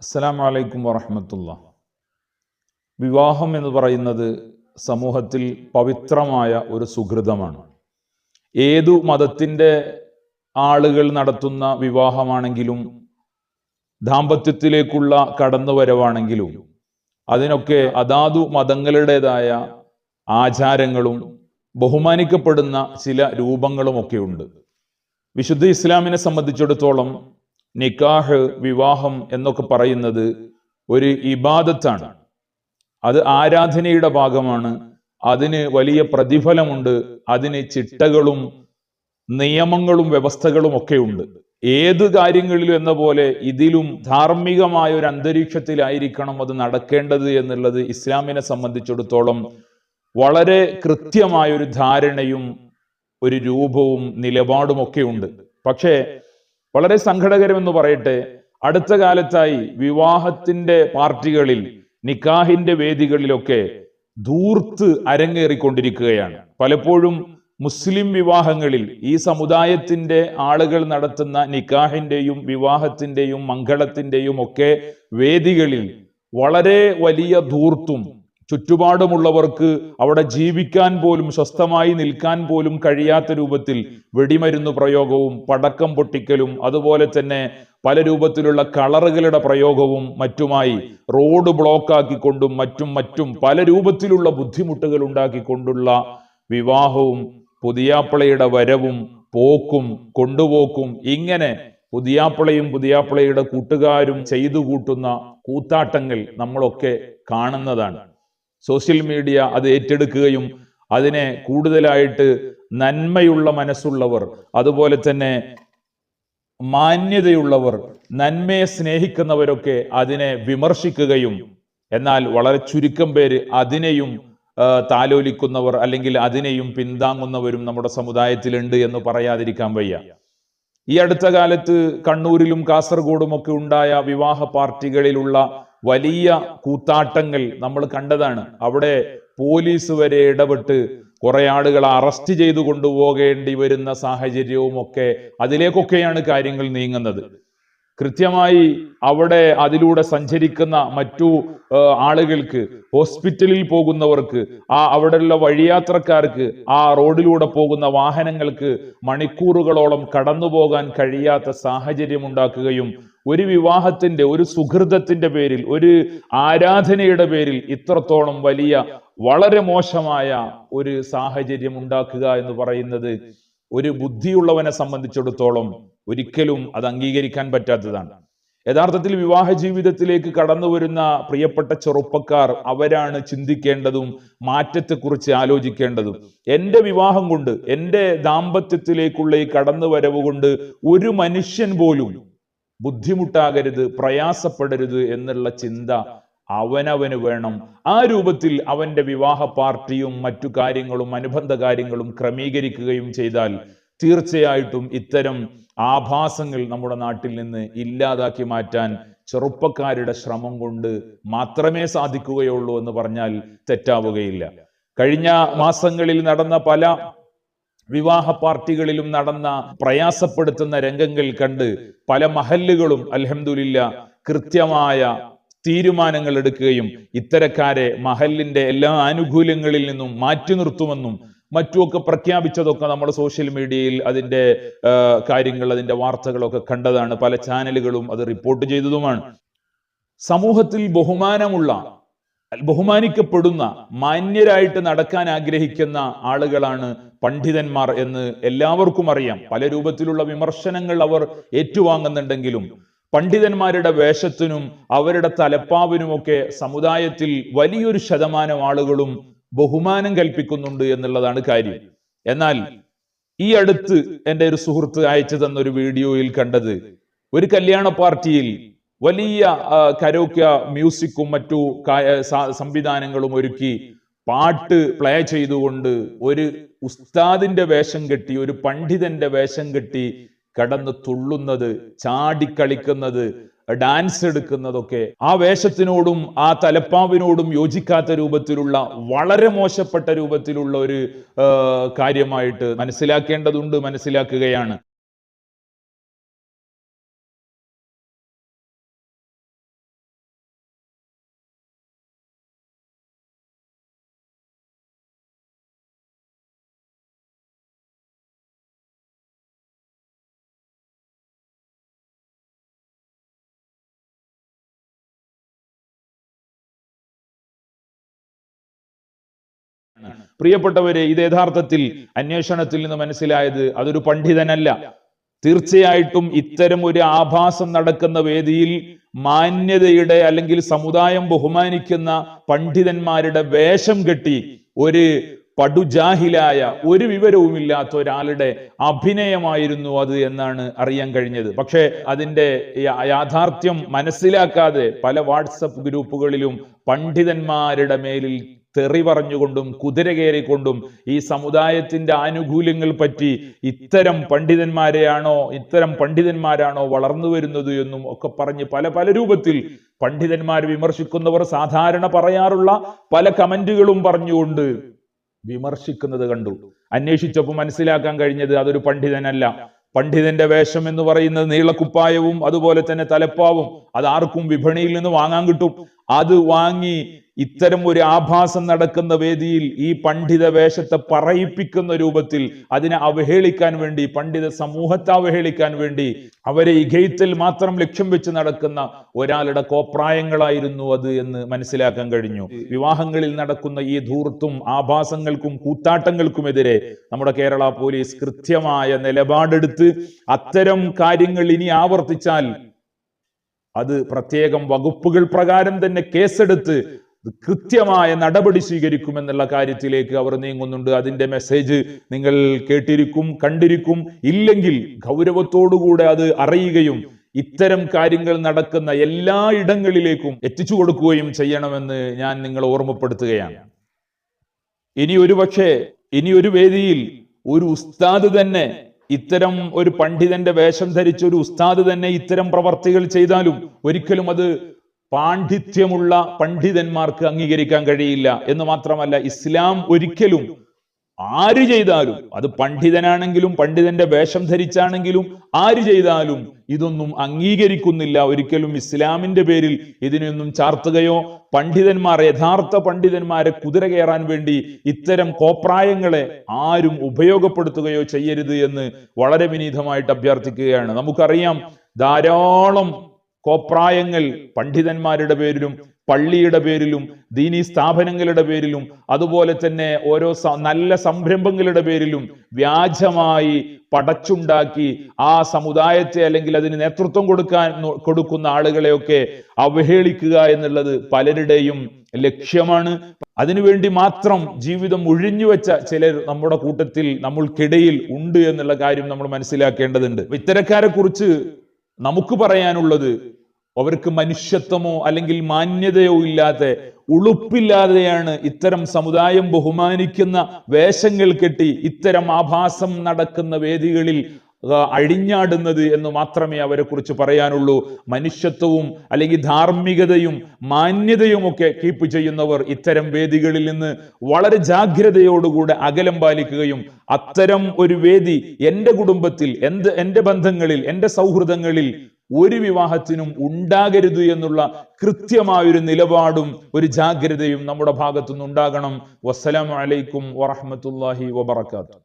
അസ്സലാമു വലൈക്കും വറഹമത്തുള്ള. വിവാഹം എന്ന് പറയുന്നത് സമൂഹത്തിൽ പവിത്രമായ ഒരു സുഹൃതമാണ്. ഏതു മതത്തിന്റെ ആളുകൾ നടത്തുന്ന വിവാഹമാണെങ്കിലും ദാമ്പത്യത്തിലേക്കുള്ള കടന്നുവരവാണെങ്കിലും അതിനൊക്കെ അതാതു മതങ്ങളുടേതായ ആചാരങ്ങളും ബഹുമാനിക്കപ്പെടുന്ന ചില രൂപങ്ങളുമൊക്കെയുണ്ട്. വിശുദ്ധ ഇസ്ലാമിനെ സംബന്ധിച്ചിടത്തോളം നിക്കാഹ് വിവാഹം എന്നൊക്കെ പറയുന്നത് ഒരു ഇബാദത്താണ്. അത് ആരാധനയുടെ ഭാഗമാണ്. അതിന് വലിയ പ്രതിഫലമുണ്ട്. അതിന് ചിട്ടകളും നിയമങ്ങളും വ്യവസ്ഥകളും ഒക്കെ ഉണ്ട് ഏത് കാര്യങ്ങളിലും എന്ന പോലെ ഇതിലും ധാർമ്മികമായ ഒരു അന്തരീക്ഷത്തിലായിരിക്കണം അത് നടക്കേണ്ടത് എന്നുള്ളത് ഇസ്ലാമിനെ സംബന്ധിച്ചിടത്തോളം വളരെ കൃത്യമായ ഒരു ധാരണയും ഒരു രൂപവും നിലപാടും ഒക്കെ ഉണ്ട് പക്ഷേ വളരെ സങ്കടകരമെന്ന് പറയട്ടെ അടുത്ത കാലത്തായി വിവാഹത്തിന്റെ പാർട്ടികളിൽ നിക്കാഹിന്റെ വേദികളിലൊക്കെ ധൂർത്ത് അരങ്ങേറിക്കൊണ്ടിരിക്കുകയാണ്. പലപ്പോഴും മുസ്ലിം വിവാഹങ്ങളിൽ ഈ സമുദായത്തിന്റെ ആളുകൾ നടത്തുന്ന നിക്കാഹിന്റെയും വിവാഹത്തിന്റെയും മംഗളത്തിന്റെയും ഒക്കെ വേദികളിൽ വളരെ വലിയ ധൂർത്തും ചുറ്റുപാടുമുള്ളവർക്ക് അവിടെ ജീവിക്കാൻ പോലും സ്വസ്ഥമായി നിൽക്കാൻ പോലും കഴിയാത്ത രൂപത്തിൽ വെടിമരുന്ന് പ്രയോഗവും പടക്കം പൊട്ടിക്കലും അതുപോലെ തന്നെ പല രൂപത്തിലുള്ള കളറുകളുടെ പ്രയോഗവും മറ്റുമായി റോഡ് ബ്ലോക്ക് ആക്കിക്കൊണ്ടും മറ്റും മറ്റും പല രൂപത്തിലുള്ള ബുദ്ധിമുട്ടുകൾ ഉണ്ടാക്കിക്കൊണ്ടുള്ള വിവാഹവും പുതിയാപ്പിളയുടെ വരവും പോക്കും കൊണ്ടുപോക്കും ഇങ്ങനെ പുതിയാപ്പിളയും പുതിയാപ്പിളയുടെ കൂട്ടുകാരും ചെയ്തു കൂട്ടുന്ന കൂത്താട്ടങ്ങൾ നമ്മളൊക്കെ കാണുന്നതാണ്. സോഷ്യൽ മീഡിയ അത് ഏറ്റെടുക്കുകയും അതിനെ കൂടുതലായിട്ട് നന്മയുള്ള മനസ്സുള്ളവർ അതുപോലെ തന്നെ മാന്യതയുള്ളവർ നന്മയെ സ്നേഹിക്കുന്നവരൊക്കെ അതിനെ വിമർശിക്കുകയും എന്നാൽ വളരെ ചുരുക്കം പേര് അതിനെയും താലോലിക്കുന്നവർ അല്ലെങ്കിൽ അതിനെയും പിന്താങ്ങുന്നവരും നമ്മുടെ സമുദായത്തിലുണ്ട് എന്ന് പറയാതിരിക്കാൻ വയ്യ. ഈ അടുത്ത കാലത്ത് കണ്ണൂരിലും കാസർഗോഡും ഒക്കെ ഉണ്ടായ വിവാഹ പാർട്ടികളിലുള്ള വലിയ കൂത്താട്ടങ്ങൾ നമ്മൾ കണ്ടതാണ്. അവിടെ പോലീസ് വരെ ഇടപെട്ട് കുറെ ആളുകളെ അറസ്റ്റ് ചെയ്തു കൊണ്ടുപോകേണ്ടി വരുന്ന സാഹചര്യവും ഒക്കെ അതിലേക്കൊക്കെയാണ് കാര്യങ്ങൾ നീങ്ങുന്നത്. കൃത്യമായി അവിടെ അതിലൂടെ സഞ്ചരിക്കുന്ന മറ്റു ആളുകൾക്ക് ഹോസ്പിറ്റലിൽ പോകുന്നവർക്ക് ആ അവിടെയുള്ള വഴിയാത്രക്കാർക്ക് ആ റോഡിലൂടെ പോകുന്ന വാഹനങ്ങൾക്ക് മണിക്കൂറുകളോളം കടന്നു പോകാൻ കഴിയാത്ത സാഹചര്യം ഉണ്ടാക്കുകയും ഒരു വിവാഹത്തിന്റെ ഒരു സുഹൃതത്തിന്റെ പേരിൽ ഒരു ആരാധനയുടെ പേരിൽ ഇത്രത്തോളം വലിയ വളരെ മോശമായ ഒരു സാഹചര്യം ഉണ്ടാക്കുക എന്ന് പറയുന്നത് ഒരു ബുദ്ധിയുള്ളവനെ സംബന്ധിച്ചിടത്തോളം ഒരിക്കലും അത് അംഗീകരിക്കാൻ പറ്റാത്തതാണ്. യഥാർത്ഥത്തിൽ വിവാഹ ജീവിതത്തിലേക്ക് കടന്നു വരുന്ന പ്രിയപ്പെട്ട ചെറുപ്പക്കാർ അവരാണ് ചിന്തിക്കേണ്ടതും മാറ്റത്തെക്കുറിച്ച് ആലോചിക്കേണ്ടതും. എന്റെ വിവാഹം കൊണ്ട് എന്റെ ദാമ്പത്യത്തിലേക്കുള്ള ഈ കടന്നു വരവ് കൊണ്ട് ഒരു മനുഷ്യൻ പോലും ബുദ്ധിമുട്ടാകരുത് പ്രയാസപ്പെടരുത് എന്നുള്ള ചിന്ത അവനവന് വേണം. ആ രൂപത്തിൽ അവന്റെ വിവാഹ പാർട്ടിയും മറ്റു കാര്യങ്ങളും അനുബന്ധ കാര്യങ്ങളും ക്രമീകരിക്കുകയും ചെയ്താൽ തീർച്ചയായിട്ടും ഇത്തരം ആഭാസങ്ങൾ നമ്മുടെ നാട്ടിൽ നിന്ന് ഇല്ലാതാക്കി മാറ്റാൻ ചെറുപ്പക്കാരുടെ ശ്രമം കൊണ്ട് മാത്രമേ സാധിക്കുകയുള്ളൂ എന്ന് പറഞ്ഞാൽ തെറ്റാവുകയില്ല. കഴിഞ്ഞ മാസങ്ങളിൽ നടന്ന പല വിവാഹ പാർട്ടികളിലും നടന്ന പ്രയാസപ്പെടുത്തുന്ന രംഗങ്ങൾ കണ്ട് പല മഹല്ലുകളും അലഹമില്ല കൃത്യമായ തീരുമാനങ്ങൾ എടുക്കുകയും ഇത്തരക്കാരെ മഹലിന്റെ എല്ലാ ആനുകൂല്യങ്ങളിൽ നിന്നും മാറ്റി നിർത്തുമെന്നും മറ്റുമൊക്കെ പ്രഖ്യാപിച്ചതൊക്കെ നമ്മൾ സോഷ്യൽ മീഡിയയിൽ അതിന്റെ കാര്യങ്ങൾ അതിന്റെ വാർത്തകളൊക്കെ കണ്ടതാണ്. പല ചാനലുകളും അത് റിപ്പോർട്ട് ചെയ്തതുമാണ്. സമൂഹത്തിൽ ബഹുമാനമുള്ള ബഹുമാനിക്കപ്പെടുന്ന മാന്യരായിട്ട് നടക്കാൻ ആഗ്രഹിക്കുന്ന ആളുകളാണ് പണ്ഡിതന്മാർ എന്ന് എല്ലാവർക്കും അറിയാം. പല രൂപത്തിലുള്ള വിമർശനങ്ങൾ അവർ ഏറ്റുവാങ്ങുന്നുണ്ടെങ്കിലും പണ്ഡിതന്മാരുടെ വേഷത്തിനും അവരുടെ തലപ്പാവിനുമൊക്കെ സമുദായത്തിൽ വലിയൊരു ശതമാനം ആളുകളും ബഹുമാനം കൽപ്പിക്കുന്നുണ്ട് എന്നുള്ളതാണ് കാര്യം. എന്നാൽ ഈ അടുത്ത് എന്റെ ഒരു സുഹൃത്ത് അയച്ചു തന്ന ഒരു വീഡിയോയിൽ കണ്ടത് ഒരു കല്യാണ പാർട്ടിയിൽ വലിയ കരോക്യ മ്യൂസിക്കും മറ്റു സംവിധാനങ്ങളും ഒരുക്കി പാട്ട് പ്ലേ ചെയ്തുകൊണ്ട് ഒരു ഉസ്താദിന്റെ വേഷം കെട്ടി ഒരു പണ്ഡിതന്റെ വേഷം കെട്ടി കടന്ന് തുള്ളുന്നത് ചാടിക്കളിക്കുന്നത് ഡാൻസ് എടുക്കുന്നതൊക്കെ ആ വേഷത്തിനോടും ആ തലപ്പാവിനോടും യോജിക്കാത്ത രൂപത്തിലുള്ള വളരെ മോശപ്പെട്ട രൂപത്തിലുള്ള ഒരു കാര്യമായിട്ട് മനസ്സിലാക്കേണ്ടതുണ്ട് മനസ്സിലാക്കുകയാണ്. പ്രിയപ്പെട്ടവരെ ഇത് യഥാർത്ഥത്തിൽ അന്വേഷണത്തിൽ നിന്ന് മനസ്സിലായത് അതൊരു പണ്ഡിതനല്ല. തീർച്ചയായിട്ടും ഇത്തരം ഒരു ആഭാസം നടക്കുന്ന വേദിയിൽ മാന്യതയുടെ അല്ലെങ്കിൽ സമുദായം ബഹുമാനിക്കുന്ന പണ്ഡിതന്മാരുടെ വേഷം കെട്ടി ഒരു പടുജാഹിലായ ഒരു വിവരവുമില്ലാത്ത ഒരാളുടെ അഭിനയമായിരുന്നു അത് എന്നാണ് അറിയാൻ കഴിഞ്ഞത്. പക്ഷേ അതിന്റെ യാഥാർത്ഥ്യം മനസ്സിലാക്കാതെ പല വാട്സപ്പ് ഗ്രൂപ്പുകളിലും പണ്ഡിതന്മാരുടെ മേലിൽ തെറി പറഞ്ഞുകൊണ്ടും കുതിര കയറിക്കൊണ്ടും ഈ സമുദായത്തിന്റെ ആനുകൂല്യങ്ങൾ പറ്റി ഇത്തരം പണ്ഡിതന്മാരെയാണോ ഇത്തരം പണ്ഡിതന്മാരാണോ വളർന്നു വരുന്നത് എന്നും ഒക്കെ പറഞ്ഞ് പല പല രൂപത്തിൽ പണ്ഡിതന്മാർ വിമർശിക്കുന്നവർ സാധാരണ പറയാറുള്ള പല കമന്റുകളും പറഞ്ഞുകൊണ്ട് വിമർശിക്കുന്നത് കണ്ടു. അന്വേഷിച്ചപ്പോൾ മനസ്സിലാക്കാൻ കഴിഞ്ഞത് അതൊരു പണ്ഡിതനല്ല. പണ്ഡിതന്റെ വേഷം എന്ന് പറയുന്നത് നീളക്കുപ്പായവും അതുപോലെ തന്നെ തലപ്പാവും. അത് ആർക്കും വിപണിയിൽ നിന്ന് വാങ്ങാൻ കിട്ടും. അത് വാങ്ങി ഇത്തരം ഒരു ആഭാസം നടക്കുന്ന വേദിയിൽ ഈ പണ്ഡിത വേഷത്തെ പറയിപ്പിക്കുന്ന രൂപത്തിൽ അതിനെ അവഹേളിക്കാൻ വേണ്ടി പണ്ഡിത സമൂഹത്തെ അവഹേളിക്കാൻ വേണ്ടി അവരെ ഇകയത്തിൽ മാത്രം ലക്ഷ്യം വെച്ച് നടക്കുന്ന ഒരാളുടെ കോപ്രായങ്ങളായിരുന്നു അത് എന്ന് മനസ്സിലാക്കാൻ കഴിഞ്ഞു. വിവാഹങ്ങളിൽ നടക്കുന്ന ഈ ധൂർത്തും ആഭാസങ്ങൾക്കും കൂത്താട്ടങ്ങൾക്കുമെതിരെ നമ്മുടെ കേരള പോലീസ് കൃത്യമായ നിലപാടെടുത്ത് അത്തരം കാര്യങ്ങൾ ഇനി ആവർത്തിച്ചാൽ അത് പ്രത്യേകം വകുപ്പുകൾ പ്രകാരം തന്നെ കേസെടുത്ത് കൃത്യമായ നടപടി സ്വീകരിക്കുമെന്നുള്ള കാര്യത്തിലേക്ക് അവർ നീങ്ങുന്നുണ്ട്. അതിന്റെ മെസ്സേജ് നിങ്ങൾ കേട്ടിരിക്കും കണ്ടിരിക്കും. ഇല്ലെങ്കിൽ ഗൗരവത്തോടുകൂടെ അത് അറിയുകയും ഇത്തരം കാര്യങ്ങൾ നടക്കുന്ന എല്ലാ ഇടങ്ങളിലേക്കും എത്തിച്ചു കൊടുക്കുകയും ചെയ്യണമെന്ന് ഞാൻ നിങ്ങളെ ഓർമ്മപ്പെടുത്തുകയാണ്. ഇനി ഒരു പക്ഷേ ഇനി ഒരു വേദിയിൽ ഒരു ഉസ്താദ് തന്നെ ഇത്തരം ഒരു പണ്ഡിതന്റെ വേഷം ധരിച്ച ഒരു ഉസ്താദ് തന്നെ ഇത്തരം പ്രവർത്തികൾ ചെയ്താലും ഒരിക്കലും അത് പാണ്ഡിത്യമുള്ള പണ്ഡിതന്മാർക്ക് അംഗീകരിക്കാൻ കഴിയില്ല. എന്ന് മാത്രമല്ല ഇസ്ലാം ഒരിക്കലും ആര് ചെയ്താലും അത് പണ്ഡിതനാണെങ്കിലും പണ്ഡിതന്റെ വേഷം ധരിച്ചാണെങ്കിലും ആര് ചെയ്താലും ഇതൊന്നും അംഗീകരിക്കുന്നില്ല. ഒരിക്കലും ഇസ്ലാമിന്റെ പേരിൽ ഇതിനൊന്നും ചാർത്തുകയോ പണ്ഡിതന്മാർ യഥാർത്ഥ പണ്ഡിതന്മാരെ കുതിര കയറാൻ വേണ്ടി ഇത്തരം കോപ്രായങ്ങളെ ആരും ഉപയോഗപ്പെടുത്തുകയോ ചെയ്യരുത് എന്ന് വളരെ വിനീതമായിട്ട് അഭ്യർത്ഥിക്കുകയാണ്. നമുക്കറിയാം ധാരാളം കോപ്രായങ്ങൾ പണ്ഡിതന്മാരുടെ പേരിലും പള്ളിയുടെ പേരിലും ദീനി സ്ഥാപനങ്ങളുടെ പേരിലും അതുപോലെ തന്നെ ഓരോ നല്ല സംരംഭങ്ങളുടെ പേരിലും വ്യാജമായി പടച്ചുണ്ടാക്കി ആ സമുദായത്തെ അല്ലെങ്കിൽ അതിന് നേതൃത്വം കൊടുക്കാൻ കൊടുക്കുന്ന ആളുകളെയൊക്കെ അവഹേളിക്കുക എന്നുള്ളത് പലരുടെയും ലക്ഷ്യമാണ്. അതിനുവേണ്ടി മാത്രം ജീവിതം ഒഴിഞ്ഞുവെച്ച ചിലർ നമ്മുടെ കൂട്ടത്തിൽ നമ്മൾക്കിടയിൽ ഉണ്ട് എന്നുള്ള കാര്യം നമ്മൾ മനസ്സിലാക്കേണ്ടതുണ്ട്. ഇത്തരക്കാരെ കുറിച്ച് നമുക്ക് പറയാനുള്ളത് അവർക്ക് മനുഷ്യത്വമോ അല്ലെങ്കിൽ മാന്യതയോ ഇല്ലാതെ ഉളുപ്പില്ലാതെയാണ് ഇത്തരം സമുദായം ബഹുമാനിക്കുന്ന വേഷങ്ങൾ കെട്ടി ഇത്തരം ആഭാസം നടക്കുന്ന വേദികളിൽ അഴിഞ്ഞാടുന്നത് എന്ന് മാത്രമേ അവരെ കുറിച്ച് പറയാനുള്ളൂ. മനുഷ്യത്വവും അല്ലെങ്കിൽ ധാർമ്മികതയും മാന്യതയും ഒക്കെ കീപ്പ് ചെയ്യുന്നവർ ഇത്തരം വേദികളിൽ നിന്ന് വളരെ ജാഗ്രതയോടുകൂടെ അകലം പാലിക്കുകയും അത്തരം ഒരു വേദി എന്റെ കുടുംബത്തിൽ എന്ത് എന്റെ ബന്ധങ്ങളിൽ എന്റെ സൗഹൃദങ്ങളിൽ ഒരു വിവാഹത്തിനും ഉണ്ടാകരുത് എന്നുള്ള കൃത്യമായൊരു നിലപാടും ഒരു ജാഗ്രതയും നമ്മുടെ ഭാഗത്തുനിന്ന് ഉണ്ടാകണം വസ്സലാമു അലൈക്കും വറഹ്മത്തുള്ളാഹി വബറകാതുഹു.